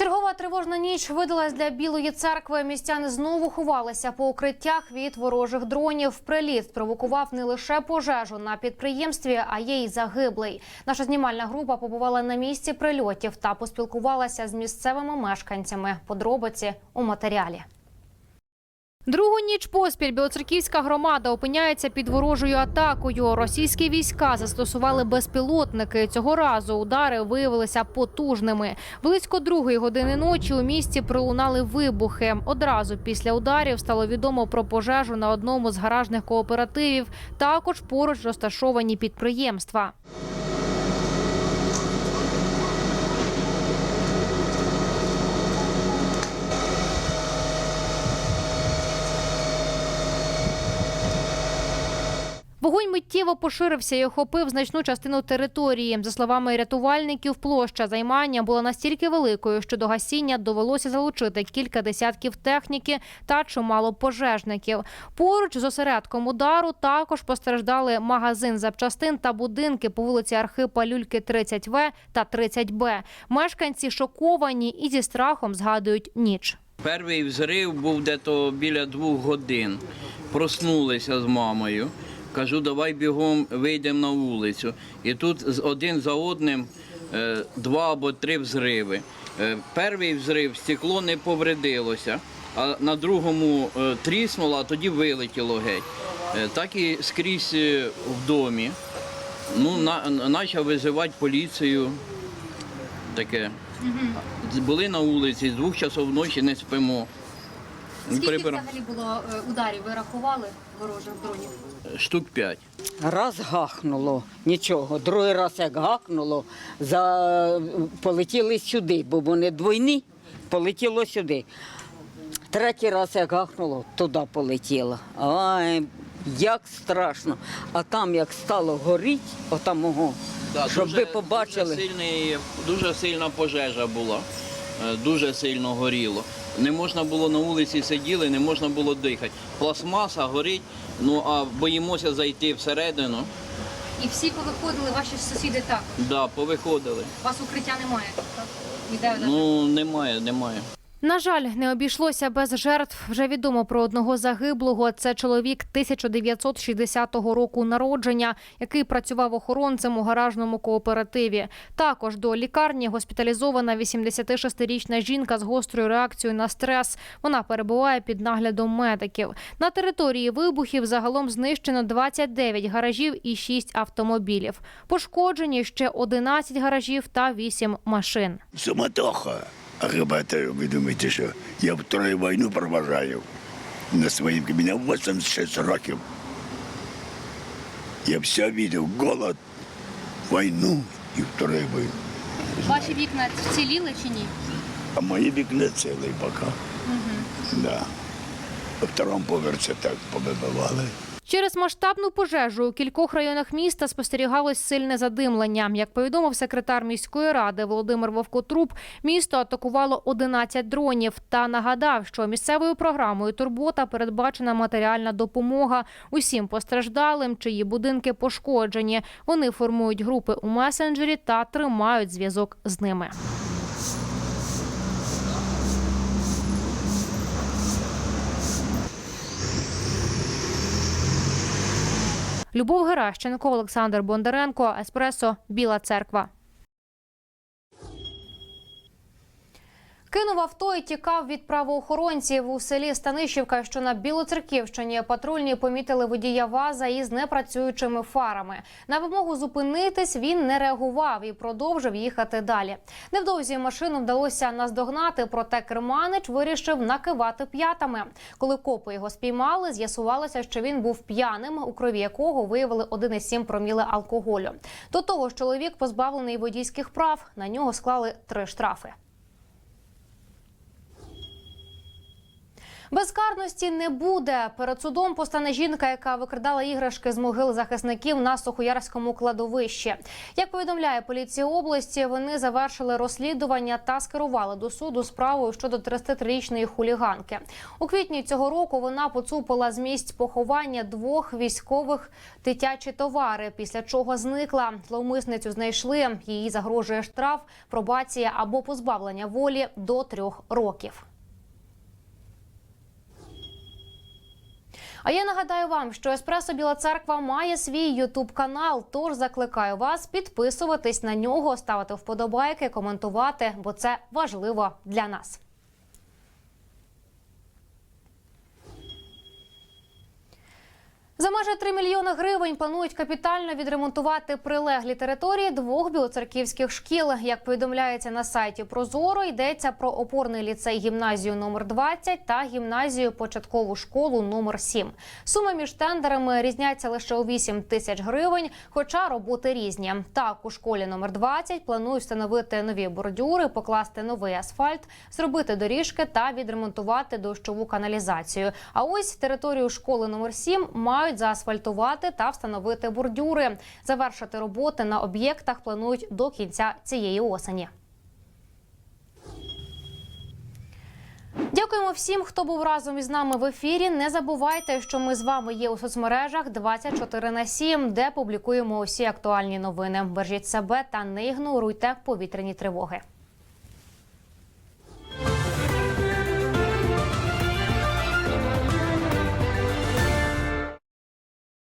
Чергова тривожна ніч видалась для Білої церкви. Містяни знову ховалися по укриттях від ворожих дронів. Приліт провокував не лише пожежу на підприємстві, а є й загиблий. Наша знімальна група побувала на місці прильотів та поспілкувалася з місцевими мешканцями. Подробиці у матеріалі. Другу ніч поспіль білоцерківська громада опиняється під ворожою атакою. Російські війська застосували безпілотники. Цього разу удари виявилися потужними. Близько другої години ночі у місті пролунали вибухи. Одразу після ударів стало відомо про пожежу на одному з гаражних кооперативів. Також поруч розташовані підприємства. Вогонь миттєво поширився і охопив значну частину території. За словами рятувальників, площа займання була настільки великою, що до гасіння довелося залучити кілька десятків техніки та чимало пожежників. Поруч з осередком удару також постраждали магазин запчастин та будинки по вулиці Архипа Люльки 30В та 30Б. Мешканці шоковані і зі страхом згадують ніч. Перший взрив був десь біля двох годин. Проснулися з мамою. Кажу, давай бігом вийдемо на вулицю. І тут один за одним е, два або три взриви. Е, Перший взрив стекло не повредилося, а на другому е, тріснуло, а тоді вилетіло геть. Так і скрізь в домі. Ну, почав визивати поліцію. Таке. Були на вулиці, з двох часов ночі не спимо. Прибира- взагалі було е, ударів? Ви рахували ворожих дронів? Штук п'ять. Раз гахнуло, нічого. Другий раз як гахнуло, за... полетіли сюди, бо вони двойні, полетіло сюди. Третій раз як гахнуло, туди полетіло. Ай, як страшно. А там як стало горіть, отам ого, Да, щоб дуже- ви побачили. Дуже, сильний, дуже сильна пожежа була, е, дуже сильно горіло. Не можна було на вулиці сиділи, не можна було дихати. Пластмаса горить, ну а боїмося зайти всередину. І всі повиходили, ваші сусіди так. Да, повиходили. У вас укриття немає. Ніде Ну немає, немає. На жаль, не обійшлося без жертв. Вже відомо про одного загиблого. Це чоловік 1960 року народження, який працював охоронцем у гаражному кооперативі. Також до лікарні госпіталізована 86-річна жінка з гострою реакцією на стрес. Вона перебуває під наглядом медиків. На території вибухів загалом знищено 29 гаражів і 6 автомобілів. Пошкоджені ще 11 гаражів та 8 машин. Суматоха. А ребята, ви думаєте, що я вторую війну проважаю на своїм кабінеті 86 років. Я все видел, голод, війну і вторую війну. Ваші вікна вціліли чи ні? А мої вікна цілий поки. Да. По второму поверсі так повибивали. Через масштабну пожежу у кількох районах міста спостерігалось сильне задимлення. Як повідомив секретар міської ради Володимир Вовкотруб, місто атакувало 11 дронів та нагадав, що місцевою програмою Турбота передбачена матеріальна допомога усім постраждалим, чиї будинки пошкоджені. Вони формують групи у месенджері та тримають зв'язок з ними. Любов Геращенко, Олександр Бондаренко, Еспресо, Біла Церква. Кинув авто і тікав від правоохоронців у селі Станишівка, що на Білоцерківщині. Патрульні помітили водія ВАЗа із непрацюючими фарами. На вимогу зупинитись він не реагував і продовжив їхати далі. Невдовзі машину вдалося наздогнати, проте керманич вирішив накивати п'ятами. Коли копи його спіймали, з'ясувалося, що він був п'яним, у крові якого виявили 1,7 проміли алкоголю. До того ж, чоловік позбавлений водійських прав. На нього склали три штрафи. Безкарності не буде. Перед судом постане жінка, яка викрадала іграшки з могил захисників на Сухоярському кладовищі. Як повідомляє поліція області, вони завершили розслідування та скерували до суду справу щодо 33-річної хуліганки. У квітні цього року вона поцупила з місць поховання двох військових дитячі товари, після чого зникла. Зловмисницю знайшли. Її загрожує штраф, пробація або позбавлення волі до трьох років. А я нагадаю вам, що Еспресо Біла Церква має свій Ютуб канал. Тож закликаю вас підписуватись на нього, ставити вподобайки, коментувати, бо це важливо для нас. За майже 3 мільйони гривень планують капітально відремонтувати прилеглі території двох білоцерківських шкіл. Як повідомляється на сайті Прозоро, йдеться про опорний ліцей гімназію номер 20 та гімназію початкову школу номер 7. Суми між тендерами різняться лише у 8 тисяч гривень, хоча роботи різні. Так, у школі номер 20 планують встановити нові бордюри, покласти новий асфальт, зробити доріжки та відремонтувати дощову каналізацію. А ось територію школи номер 7 мають заасфальтувати та встановити бордюри. Завершити роботи на об'єктах планують до кінця цієї осені. Дякуємо всім, хто був разом із нами в ефірі. Не забувайте, що ми з вами є у соцмережах 24 на 7, де публікуємо усі актуальні новини. Бережіть себе та не ігноруйте повітряні тривоги.